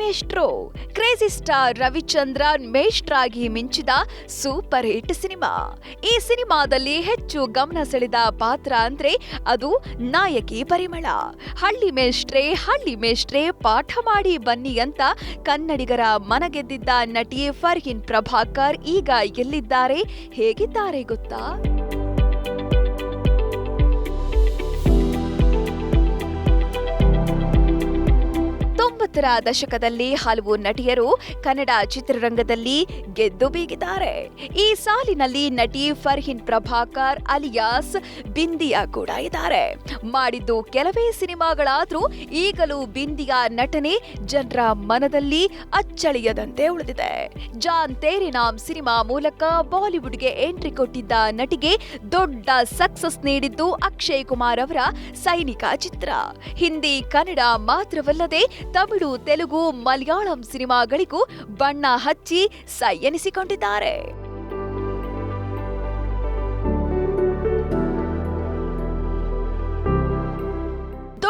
ಮೇಷ್ಟ್ರು. Crazy star Ravichandran ಮೇಷ್ಟ್ರಾಗಿ ಮಿಂಚಿದ ಸೂಪರ್ ಹಿಟ್ ಸಿನಿಮಾ. ಈ ಸಿನಿಮಾದಲ್ಲಿ ಹೆಚ್ಚು ಗಮನ ಸೆಳೆದ ಪಾತ್ರ ಅಂದ್ರೆ ಅದು ನಾಯಕಿ ಪರಿಮಳ. ಹಳ್ಳಿ ಮೇಷ್ಟ್ರೆ ಹಳ್ಳಿ ಮೇಷ್ಟ್ರೆ ಪಾಠ ಮಾಡಿ ಬನ್ನಿ ಅಂತ ಕನ್ನಡಿಗರ ಮನಗೆದ್ದಿದ್ದ ನಟಿ ಫರ್ಹಿನ್ ಪ್ರಭಾಕರ್ ಈಗ ಎಲ್ಲಿದ್ದಾರೆ, ಹೇಗಿದ್ದಾರೆ ಗೊತ್ತಾ? ತೊಂಬತ್ತರ ದಶಕದಲ್ಲಿ ಹಲವು ನಟಿಯರು ಕನ್ನಡ ಚಿತ್ರರಂಗದಲ್ಲಿ ಗೆದ್ದು ಬೀಗಿದ್ದಾರೆ. ಈ ಸಾಲಿನಲ್ಲಿ ನಟಿ ಫರ್ಹಿನ್ ಪ್ರಭಾಕರ್ ಅಲಿಯಾಸ್ ಬಿಂದಿಯಾ ಕೂಡ ಇದ್ದಾರೆ. ಮಾಡಿದ್ದು ಕೆಲವೇ ಸಿನಿಮಾಗಳಾದ್ರೂ ಈಗಲೂ ಬಿಂದಿಯಾ ನಟನೆ ಜನರ ಮನದಲ್ಲಿ ಅಚ್ಚಳಿಯದಂತೆ ಉಳಿದಿದೆ. ಜಾನ್ ತೇರಿನಾಮ್ ಸಿನಿಮಾ ಮೂಲಕ ಬಾಲಿವುಡ್ಗೆ ಎಂಟ್ರಿ ಕೊಟ್ಟಿದ್ದ ನಟಿಗೆ ದೊಡ್ಡ ಸಕ್ಸಸ್ ನೀಡಿದ್ದು ಅಕ್ಷಯ್ ಕುಮಾರ್ ಅವರ ಸೈನಿಕ ಚಿತ್ರ. ಹಿಂದಿ ಕನ್ನಡ ಮಾತ್ರವಲ್ಲದೆ ತಮಿಳು ತೆಲುಗು ಮಲಯಾಳಂ ಸಿನಿಮಾಗಳಿಗೂ ಬಣ್ಣ ಹಚ್ಚಿ ಸೈ ಎನಿಸಿಕೊಂಡಿದ್ದಾರೆ.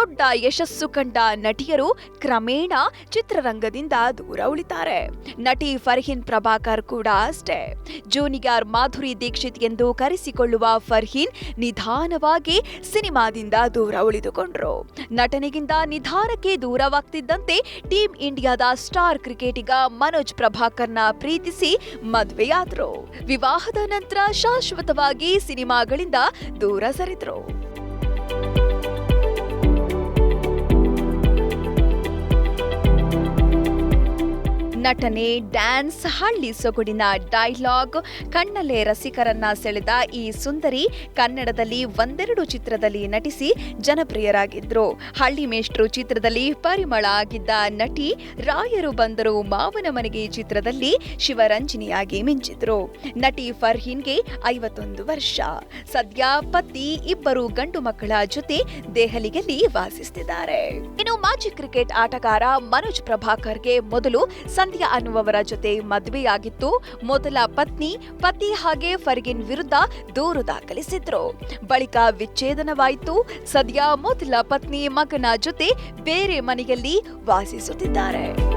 ದೊಡ್ಡ ಯಶಸ್ಸು ಕಂಡ ನಟಿಯರು ಕ್ರಮೇಣ ಚಿತ್ರರಂಗದಿಂದ ದೂರ ಉಳಿತಾರೆ. ನಟಿ ಫರ್ಹೀನ್ ಪ್ರಭಾಕರ್ ಕೂಡ ಅಷ್ಟೇ. ಜೂನಿಯರ್ ಮಾಧುರಿ ದೀಕ್ಷಿತ್ ಎಂದು ಕರೆಸಿಕೊಳ್ಳುವ ಫರ್ಹೀನ್ ನಿಧಾನವಾಗಿ ಸಿನಿಮಾದಿಂದ ದೂರ ಉಳಿದುಕೊಂಡ್ರು. ನಟನೆಗಿಂತ ನಿಧಾನಕ್ಕೆ ದೂರವಾಗ್ತಿದ್ದಂತೆ ಟೀಂ ಇಂಡಿಯಾದ ಸ್ಟಾರ್ ಕ್ರಿಕೆಟಿಗ ಮನೋಜ್ ಪ್ರಭಾಕರ್ನ ಪ್ರೀತಿಸಿ ಮದುವೆಯಾದ್ರು. ವಿವಾಹದ ನಂತರ ಶಾಶ್ವತವಾಗಿ ಸಿನಿಮಾಗಳಿಂದ ದೂರ ಸರಿದ್ರು. ನಟನೆ, ಡ್ಯಾನ್ಸ್, ಹಳ್ಳಿ ಸೊಗಡಿನ ಡೈಲಾಗ್, ಕಣ್ಣಲೆ ರಸಿಕರನ್ನ ಸೆಳೆದ ಈ ಸುಂದರಿ ಕನ್ನಡದಲ್ಲಿ ಒಂದೆರಡು ಚಿತ್ರದಲ್ಲಿ ನಟಿಸಿ ಜನಪ್ರಿಯರಾಗಿದ್ರು. ಹಳ್ಳಿ ಮೇಷ್ಟ್ರು ಚಿತ್ರದಲ್ಲಿ ಪರಿಮಳ ಆಗಿದ್ದ ನಟಿ, ರಾಯರು ಬಂದರು ಮಾವನ ಮನೆಗೆ ಚಿತ್ರದಲ್ಲಿ ಶಿವರಂಜನಿಯಾಗಿ ಮಿಂಚಿದ್ರು. ನಟಿ ಫರ್ಹೀನ್ಗೆ ಐವತ್ತೊಂದು ವರ್ಷ. ಸದ್ಯ ಪತಿ ಇಬ್ಬರು ಗಂಡು ಮಕ್ಕಳ ಜೊತೆ ದೆಹಲಿಯಲ್ಲಿ ವಾಸಿಸುತ್ತಿದ್ದಾರೆ ಇನ್ನು ಮಾಜಿ ಕ್ರಿಕೆಟ್ ಆಟಗಾರ ಮನೋಜ್ ಪ್ರಭಾಕರ್ಗೆ ಮೊದಲು ಸಂಧ್ಯಾ ಅನ್ನುವವರ ಜೊತೆ ಮದುವೆಯಾಗಿತ್ತು. ಮೊದಲ ಪತ್ನಿ ಪತಿ ಹಾಗೆ ಫರ್ಗಿನ್ ವಿರುದ್ಧ ದೂರು ದಾಖಲಿಸಿದ್ರು. ಬಳಿಕ ವಿಚ್ಛೇದನವಾಯಿತು. ಸದ್ಯ ಮೊದಲ ಪತ್ನಿ ಮಗನ ಜೊತೆ ಬೇರೆ ಮನೆಯಲ್ಲಿ ವಾಸಿಸುತ್ತಿದ್ದಾರೆ.